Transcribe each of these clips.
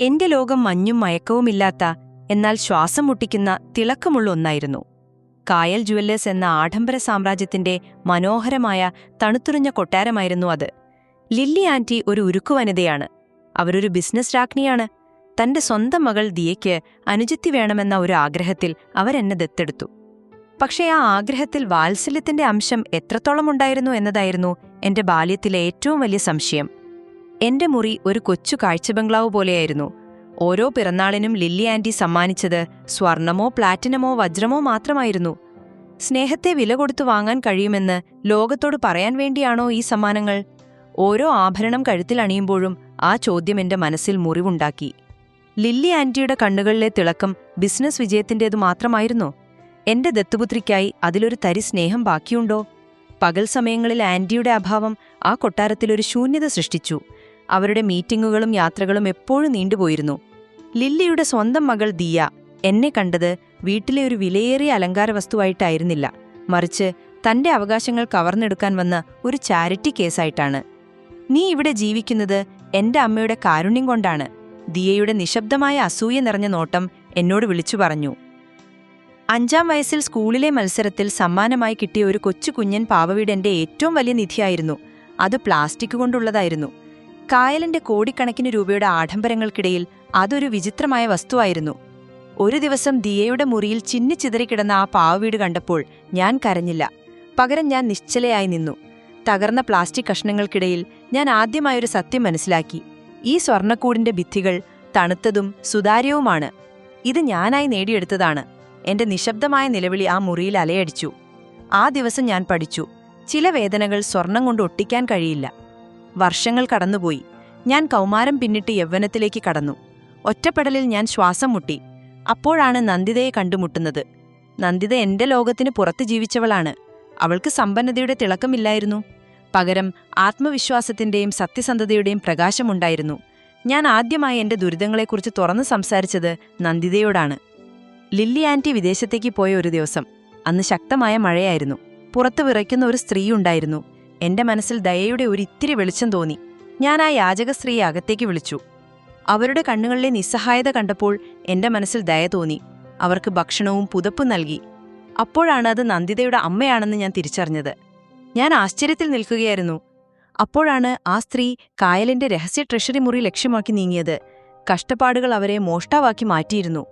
എന്റെ ലോകം മഞ്ഞും മയക്കവുമില്ലാത്ത എന്നാൽ ശ്വാസം മുട്ടിക്കുന്ന തിളക്കമുള്ള ഒന്നായിരുന്നു. കായൽ ജുവല്ലേഴ്സ് എന്ന ആഡംബര സാമ്രാജ്യത്തിന്റെ മനോഹരമായ തണുത്തുറിഞ്ഞ കൊട്ടാരമായിരുന്നു അത്. ലില്ലി ആന്റി ഒരു ഉരുക്കു വനിതയാണ്. അവരൊരു ബിസിനസ് രാജ്ഞിയാണ്. തന്റെ സ്വന്തം മകൾ ദിയയ്ക്ക് അനുജത്തി വേണമെന്ന ഒരു ആഗ്രഹത്തിൽ അവരെന്നെ ദത്തെടുത്തു. പക്ഷേ ആ ആഗ്രഹത്തിൽ വാത്സല്യത്തിന്റെ അംശം എത്രത്തോളം ഉണ്ടായിരുന്നു എന്നതായിരുന്നു എന്റെ ബാല്യത്തിലെ ഏറ്റവും വലിയ സംശയം. എന്റെ മുറി ഒരു കൊച്ചു കാഴ്ച ബംഗ്ലാവ് പോലെയായിരുന്നു. ഓരോ പിറന്നാളിനും ലില്ലി ആന്റി സമ്മാനിച്ചത് സ്വർണമോ പ്ലാറ്റിനമോ വജ്രമോ മാത്രമായിരുന്നു. സ്നേഹത്തെ വില കൊടുത്തു വാങ്ങാൻ കഴിയുമെന്ന് ലോകത്തോട് പറയാൻ വേണ്ടിയാണോ ഈ സമ്മാനങ്ങൾ? ഓരോ ആഭരണം കഴുത്തിൽ അണിയുമ്പോഴും ആ ചോദ്യം എന്റെ മനസ്സിൽ മുറിവുണ്ടാക്കി. ലില്ലി ആന്റിയുടെ കണ്ണുകളിലെ തിളക്കം ബിസിനസ് വിജയത്തിന്റേതു മാത്രമായിരുന്നോ? എന്റെ ദത്തുപുത്രിക്കായി അതിലൊരു തരി സ്നേഹം ബാക്കിയുണ്ടോ? പകൽ സമയങ്ങളിൽ ആന്റിയുടെ അഭാവം ആ കൊട്ടാരത്തിലൊരു ശൂന്യത സൃഷ്ടിച്ചു. അവരുടെ മീറ്റിംഗുകളും യാത്രകളും എപ്പോഴും നീണ്ടുപോയിരുന്നു. ലില്ലിയുടെ സ്വന്തം മകൾ ദിയ എന്നെ കണ്ടത് വീട്ടിലെ ഒരു വിലയേറിയ അലങ്കാര വസ്തുവായിട്ടായിരുന്നില്ല. മറിച്ച് തന്റെ അവകാശങ്ങൾ കവർന്നെടുക്കാൻ വന്ന ഒരു ചാരിറ്റി കേസായിട്ടാണ്. നീ ഇവിടെ ജീവിക്കുന്നത് എന്റെ അമ്മയുടെ കാരുണ്യം കൊണ്ടാണ്. ദിയയുടെ നിശബ്ദമായ അസൂയ നിറഞ്ഞ നോട്ടം എന്നോട് വിളിച്ചു പറഞ്ഞു. അഞ്ചാം വയസ്സിൽ സ്കൂളിലെ മത്സരത്തിൽ സമ്മാനമായി കിട്ടിയ ഒരു കൊച്ചു കുഞ്ഞൻ പാവവീട് എന്റെ ഏറ്റവും വലിയ നിധിയായിരുന്നു. അത് പ്ലാസ്റ്റിക് കൊണ്ടുള്ളതായിരുന്നു. കായലിന്റെ കോടിക്കണക്കിന് രൂപയുടെ ആഡംബരങ്ങൾക്കിടയിൽ അതൊരു വിചിത്രമായ വസ്തുവായിരുന്നു. ഒരു ദിവസം ദിയയുടെ മുറിയിൽ ചിന്നിച്ചിതറിക്കിടന്ന ആ പാവവീട് കണ്ടപ്പോൾ ഞാൻ കരഞ്ഞില്ല. പകരം ഞാൻ നിശ്ചലയായി നിന്നു. തകർന്ന പ്ലാസ്റ്റിക് കഷ്ണങ്ങൾക്കിടയിൽ ഞാൻ ആദ്യമായൊരു സത്യം മനസ്സിലാക്കി. ഈ സ്വർണക്കൂടിന്റെ ഭിത്തികൾ തണുത്തതും സുതാര്യവുമാണ്. ഇത് ഞാനായി നേടിയെടുത്തതാണ്. എന്റെ നിശബ്ദമായ നിലവിളി ആ മുറിയിൽ അലയടിച്ചു. ആ ദിവസം ഞാൻ പഠിച്ചു. ചില വേദനകൾ സ്വർണം കൊണ്ട് ഒട്ടിക്കാൻ കഴിയില്ല. വർഷങ്ങൾ കടന്നുപോയി. ഞാൻ കൗമാരം പിന്നിട്ട് യൗവനത്തിലേക്ക് കടന്നു. ഒറ്റപ്പെടലിൽ ഞാൻ ശ്വാസം മുട്ടി. അപ്പോഴാണ് നന്ദിതയെ കണ്ടുമുട്ടുന്നത്. നന്ദിത എന്റെ ലോകത്തിന് പുറത്ത് ജീവിച്ചവളാണ്. അവൾക്ക് സമ്പന്നതയുടെ തിളക്കമില്ലായിരുന്നു. പകരം ആത്മവിശ്വാസത്തിന്റെയും സത്യസന്ധതയുടെയും പ്രകാശമുണ്ടായിരുന്നു. ഞാൻ ആദ്യമായി എന്റെ ദുരിതങ്ങളെക്കുറിച്ച് തുറന്നു സംസാരിച്ചത് നന്ദിതയോടാണ്. ലില്ലി ആന്റി വിദേശത്തേക്ക് പോയ ഒരു ദിവസം. അന്ന് ശക്തമായ മഴയായിരുന്നു. പുറത്ത് വിറയ്ക്കുന്ന ഒരു സ്ത്രീയുണ്ടായിരുന്നു. എന്റെ മനസ്സിൽ ദയയുടെ ഒരു ഇത്തിരി വെളിച്ചം തോന്നി. ഞാൻ ആ യാചക സ്ത്രീയെ അകത്തേക്ക് വിളിച്ചു. അവരുടെ കണ്ണുകളിലെ നിസ്സഹായത കണ്ടപ്പോൾ എന്റെ മനസ്സിൽ ദയ തോന്നി. അവർക്ക് ഭക്ഷണവും പുതപ്പും നൽകി. അപ്പോഴാണ് അത് നന്ദിതയുടെ അമ്മയാണെന്ന് ഞാൻ തിരിച്ചറിഞ്ഞത്. ഞാൻ ആശ്ചര്യത്തിൽ നിൽക്കുകയായിരുന്നു. അപ്പോഴാണ് ആ സ്ത്രീ കായലിന്റെ രഹസ്യ ട്രഷറി മുറി ലക്ഷ്യമാക്കി നീങ്ങിയത്. കഷ്ടപ്പാടുകൾ അവരെ മോഷ്ടാവാക്കി മാറ്റിയിരുന്നു.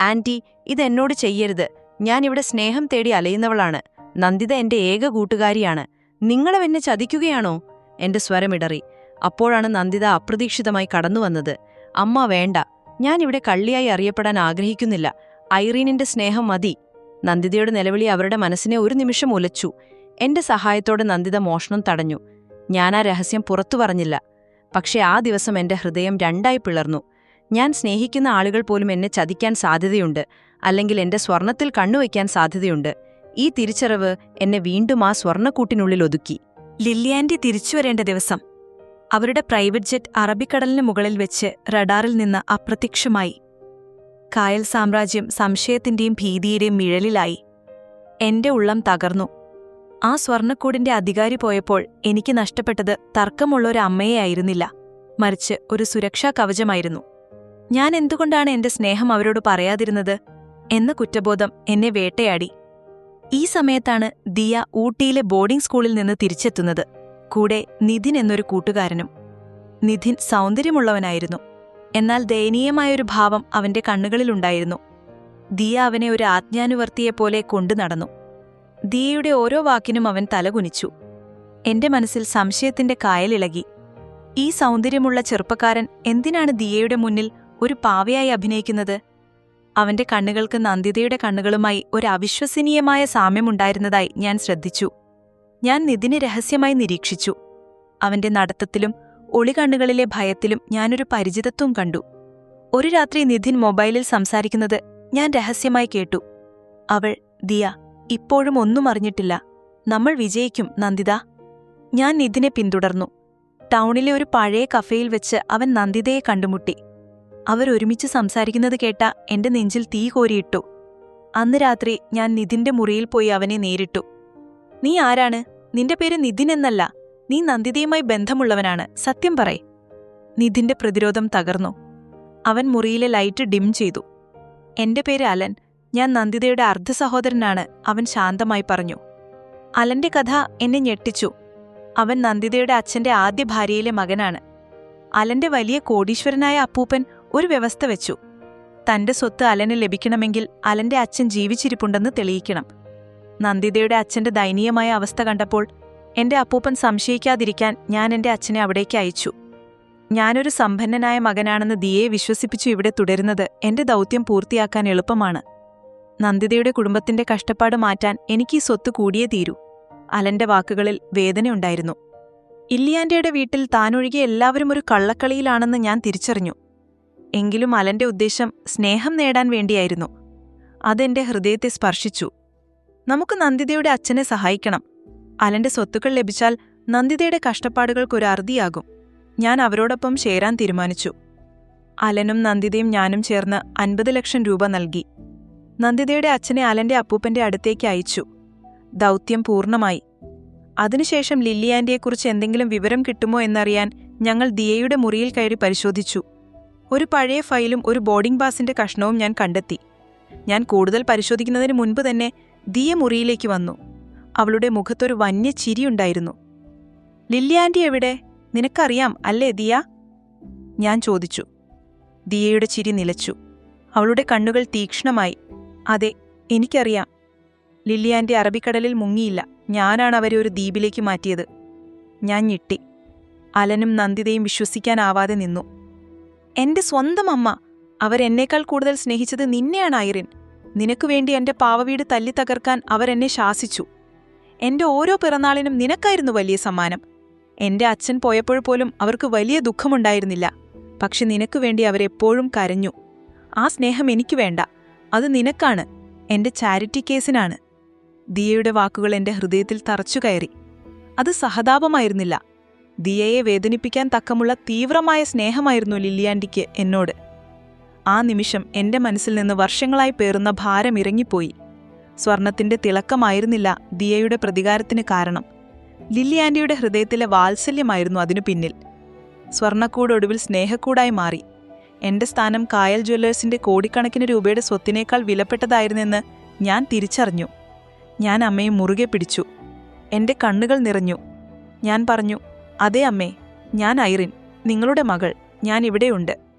ആന്റി ഇതെന്നോട് ചെയ്യരുത്. ഞാനിവിടെ സ്നേഹം തേടി അലയുന്നവളാണ്. നന്ദിത എന്റെ ഏക കൂട്ടുകാരിയാണ്. നിങ്ങളും എന്നെ ചതിക്കുകയാണോ? എന്റെ സ്വരമിടറി അപ്പോഴാണ് നന്ദിത അപ്രതീക്ഷിതമായി കടന്നുവന്നത് അമ്മ വേണ്ട. ഞാൻ ഇവിടെ കള്ളിയായി അറിയപ്പെടാൻ ആഗ്രഹിക്കുന്നില്ല. ഐറീനിന്റെ സ്നേഹം മതി. നന്ദിതയുടെ നിലവിളി അവരുടെ മനസ്സിനെ ഒരു നിമിഷം ഉലച്ചു. എന്റെ സഹായത്തോടെ നന്ദിത മോഷണം തടഞ്ഞു. ഞാൻ ആ രഹസ്യം പുറത്തു പറഞ്ഞില്ല. പക്ഷെ ആ ദിവസം എന്റെ ഹൃദയം രണ്ടായി പിളർന്നു. ഞാൻ സ്നേഹിക്കുന്ന ആളുകൾ പോലും എന്നെ ചതിക്കാൻ സാധ്യതയുണ്ട്. അല്ലെങ്കിൽ എന്റെ സ്വർണത്തിൽ കണ്ണുവയ്ക്കാൻ സാധ്യതയുണ്ട്. ഈ തിരിച്ചറിവ് എന്നെ വീണ്ടും ആ സ്വർണക്കൂട്ടിനുള്ളിൽ ഒതുക്കി. ലില്ലിയാൻഡി തിരിച്ചുവരേണ്ട ദിവസം. അവരുടെ പ്രൈവറ്റ് ജെറ്റ് അറബിക്കടലിന് മുകളിൽ വെച്ച് റഡാറിൽ നിന്ന് അപ്രത്യക്ഷമായി. കായൽ സാമ്രാജ്യം സംശയത്തിന്റെയും ഭീതിയുടെയും മിഴലിലായി. എന്റെ ഉള്ളം തകർന്നു. ആ സ്വർണക്കൂടിന്റെ അധികാരി പോയപ്പോൾ എനിക്ക് നഷ്ടപ്പെട്ടത് തർക്കമുള്ളൊരു അമ്മയെ ആയിരുന്നില്ല. മറിച്ച് ഒരു സുരക്ഷാ കവചമായിരുന്നു. ഞാൻ എന്തുകൊണ്ടാണ് എന്റെ സ്നേഹം അവരോട് പറയാതിരുന്നത്? എന്ന കുറ്റബോധം എന്നെ വേട്ടയാടി. ഈ സമയത്താണ് ദിയ ഊട്ടിയിലെ ബോർഡിംഗ് സ്കൂളിൽ നിന്ന് തിരിച്ചെത്തുന്നത്. കൂടെ നിധിൻ എന്നൊരു കൂട്ടുകാരനും. നിധിൻ സൗന്ദര്യമുള്ളവനായിരുന്നു. എന്നാൽ ദയനീയമായൊരു ഭാവം അവന്റെ കണ്ണുകളിലുണ്ടായിരുന്നു ദിയ അവനെ ഒരു ആജ്ഞാനുവർത്തിയെപ്പോലെ കൊണ്ടു നടന്നു. ദിയയുടെ ഓരോ വാക്കിനും അവൻ തലകുനിച്ചു. എന്റെ മനസ്സിൽ സംശയത്തിന്റെ കായലിളകി. ഈ സൗന്ദര്യമുള്ള ചെറുപ്പക്കാരൻ എന്തിനാണ് ദിയയുടെ മുന്നിൽ ഒരു പാവയായി അഭിനയിക്കുന്നത്? അവന്റെ കണ്ണുകൾക്ക് നന്ദിതയുടെ കണ്ണുകളുമായി ഒരു അവിശ്വസനീയമായ സാമ്യമുണ്ടായിരുന്നതായി ഞാൻ ശ്രദ്ധിച്ചു. ഞാൻ നിതിനെ രഹസ്യമായി നിരീക്ഷിച്ചു. അവന്റെ നടത്തത്തിലും ഒളികണ്ണുകളിലെ ഭയത്തിലും ഞാനൊരു പരിചിതത്വം കണ്ടു. ഒരു രാത്രി നിധിൻ മൊബൈലിൽ സംസാരിക്കുന്നത് ഞാൻ രഹസ്യമായി കേട്ടു. അവൾ ദിയ ഇപ്പോഴും ഒന്നും അറിഞ്ഞിട്ടില്ല. നമ്മൾ വിജയിക്കും നന്ദിത. ഞാൻ നിധിനെ പിന്തുടർന്നു. ടൗണിലെ ഒരു പഴയ കഫേയിൽ വെച്ച് അവൻ നന്ദിതയെ കണ്ടുമുട്ടി. അവരൊരുമിച്ച് സംസാരിക്കുന്നത് കേട്ട എന്റെ നെഞ്ചിൽ തീ കോരിയിട്ടു. അന്ന് രാത്രി ഞാൻ നിധിന്റെ മുറിയിൽ പോയി അവനെ നേരിട്ടു. നീ ആരാണ്? നിന്റെ പേര് നിധിൻ എന്നല്ല. നീ നന്ദിതയുമായി ബന്ധമുള്ളവനാണ്. സത്യം പറയ്. നിധിന്റെ പ്രതിരോധം തകർന്നു. അവൻ മുറിയിലെ ലൈറ്റ് ഡിം ചെയ്തു. എന്റെ പേര് അലൻ. ഞാൻ നന്ദിതയുടെ അർദ്ധ സഹോദരനാണ് അവൻ ശാന്തമായി പറഞ്ഞു. അലന്റെ കഥ എന്നെ ഞെട്ടിച്ചു. അവൻ നന്ദിതയുടെ അച്ഛന്റെ ആദ്യ ഭാര്യയിലെ മകനാണ്. അലന്റെ വലിയ കോടീശ്വരനായ അപ്പൂപ്പൻ ഒരു വ്യവസ്ഥ വെച്ചു. തന്റെ സ്വത്ത് അലന് ലഭിക്കണമെങ്കിൽ അലന്റെ അച്ഛൻ ജീവിച്ചിരിപ്പുണ്ടെന്ന് തെളിയിക്കണം. നന്ദിതയുടെ അച്ഛന്റെ ദയനീയമായ അവസ്ഥ കണ്ടപ്പോൾ എന്റെ അപ്പൂപ്പൻ സംശയിക്കാതിരിക്കാൻ ഞാൻ എന്റെ അച്ഛനെ അവിടേക്ക് അയച്ചു. ഞാനൊരു സമ്പന്നനായ മകനാണെന്ന് ദിയെ വിശ്വസിപ്പിച്ചു ഇവിടെ തുടരുന്നത് എന്റെ ദൗത്യം പൂർത്തിയാക്കാൻ എളുപ്പമാണ്. നന്ദിതയുടെ കുടുംബത്തിന്റെ കഷ്ടപ്പാട് മാറ്റാൻ എനിക്ക് ഈ സ്വത്ത് കൂടിയേ തീരൂ. അലന്റെ വാക്കുകളിൽ വേദനയുണ്ടായിരുന്നു ഇല്ലിയാന്റെയുടെ വീട്ടിൽ താനൊഴികെ എല്ലാവരും ഒരു കള്ളക്കളിയിലാണെന്ന് ഞാൻ തിരിച്ചറിഞ്ഞു. എങ്കിലും അലന്റെ ഉദ്ദേശം സ്നേഹം നേടാൻ വേണ്ടിയായിരുന്നു. അതെന്റെ ഹൃദയത്തെ സ്പർശിച്ചു. നമുക്ക് നന്ദിതയുടെ അച്ഛനെ സഹായിക്കണം. അലന്റെ സ്വത്തുക്കൾ ലഭിച്ചാൽ നന്ദിതയുടെ കഷ്ടപ്പാടുകൾക്കൊരു അറുതിയാകും. ഞാൻ അവരോടൊപ്പം ചേരാൻ തീരുമാനിച്ചു. അലനും നന്ദിതയും ഞാനും ചേർന്ന് അൻപത് ലക്ഷം രൂപ നൽകി. നന്ദിതയുടെ അച്ഛനെ അലന്റെ അപ്പൂപ്പന്റെ അടുത്തേക്ക് അയച്ചു. ദൗത്യം പൂർണമായി. അതിനുശേഷം ലില്ലിയാന്റെയെക്കുറിച്ച് എന്തെങ്കിലും വിവരം കിട്ടുമോ എന്നറിയാൻ ഞങ്ങൾ ദിയയുടെ മുറിയിൽ കയറി പരിശോധിച്ചു. ഒരു പഴയ ഫയലും ഒരു ബോർഡിംഗ് പാസിന്റെ കഷ്ണവും ഞാൻ കണ്ടെത്തി. ഞാൻ കൂടുതൽ പരിശോധിക്കുന്നതിന് മുൻപ് തന്നെ ദിയ മുറിയിലേക്ക് വന്നു. അവളുടെ മുഖത്തൊരു വന്യ ചിരിയുണ്ടായിരുന്നു ലില്ലിയാന്റി എവിടെ? നിനക്കറിയാം അല്ലേ ദിയ? ഞാൻ ചോദിച്ചു. ദിയയുടെ ചിരി നിലച്ചു. അവളുടെ കണ്ണുകൾ തീക്ഷ്ണമായി. അതെ എനിക്കറിയാം. ലില്ലിയാന്റെ അറബിക്കടലിൽ മുങ്ങിയില്ല. ഞാനാണ് അവരെ ഒരു ദ്വീപിലേക്ക് മാറ്റിയത്. ഞാൻ ഞെട്ടി. അലനും നന്ദിതയും വിശ്വസിക്കാനാവാതെ നിന്നു. എന്റെ സ്വന്തം അമ്മ. അവരെന്നേക്കാൾ കൂടുതൽ സ്നേഹിച്ചത് നിന്നെയാണ് ഐറിൻ. നിനക്കു വേണ്ടി എന്റെ പാവവീട് തല്ലി തകർക്കാൻ അവരെന്നെ ശാസിച്ചു. എന്റെ ഓരോ പിറന്നാളിനും നിനക്കായിരുന്നു വലിയ സമ്മാനം. എന്റെ അച്ഛൻ പോയപ്പോൾ പോലും അവർക്ക് വലിയ ദുഃഖമുണ്ടായിരുന്നില്ല. പക്ഷെ നിനക്കു വേണ്ടി അവരെപ്പോഴും കരഞ്ഞു. ആ സ്നേഹം എനിക്ക് വേണ്ട. അത് നിനക്കാണ്. എന്റെ ചാരിറ്റി കേസിനാണ്. ദിയയുടെ വാക്കുകൾ എന്റെ ഹൃദയത്തിൽ തറച്ചു കയറി അത് സഹതാപമായിരുന്നില്ല. ദിയയെ വേദനിപ്പിക്കാൻ തക്കമുള്ള തീവ്രമായ സ്നേഹമായിരുന്നു ലില്ലിയാൻഡിക്ക് എന്നോട്. ആ നിമിഷം എന്റെ മനസ്സിൽ നിന്ന് വർഷങ്ങളായി പേറുന്ന ഭാരം ഇറങ്ങിപ്പോയി. സ്വർണത്തിന്റെ തിളക്കമായിരുന്നില്ല ദിയയുടെ പ്രതികാരത്തിന് കാരണം. ലില്ലിയാൻഡിയുടെ ഹൃദയത്തിലെ വാത്സല്യമായിരുന്നു അതിനു പിന്നിൽ. സ്വർണക്കൂടൊടുവിൽ സ്നേഹക്കൂടായി മാറി. എന്റെ സ്ഥാനം കായൽ ജ്വല്ലേഴ്സിന്റെ കോടിക്കണക്കിന് രൂപയുടെ സ്വത്തിനേക്കാൾ വിലപ്പെട്ടതായിരുന്നെന്ന് ഞാൻ തിരിച്ചറിഞ്ഞു. ഞാൻ അമ്മയെ മുറുകെ പിടിച്ചു. എന്റെ കണ്ണുകൾ നിറഞ്ഞു. ഞാൻ പറഞ്ഞു അതെ അമ്മേ ഞാൻ ഐറിൻ നിങ്ങളുടെ മകൾ ഞാൻ ഇവിടെയുണ്ട്.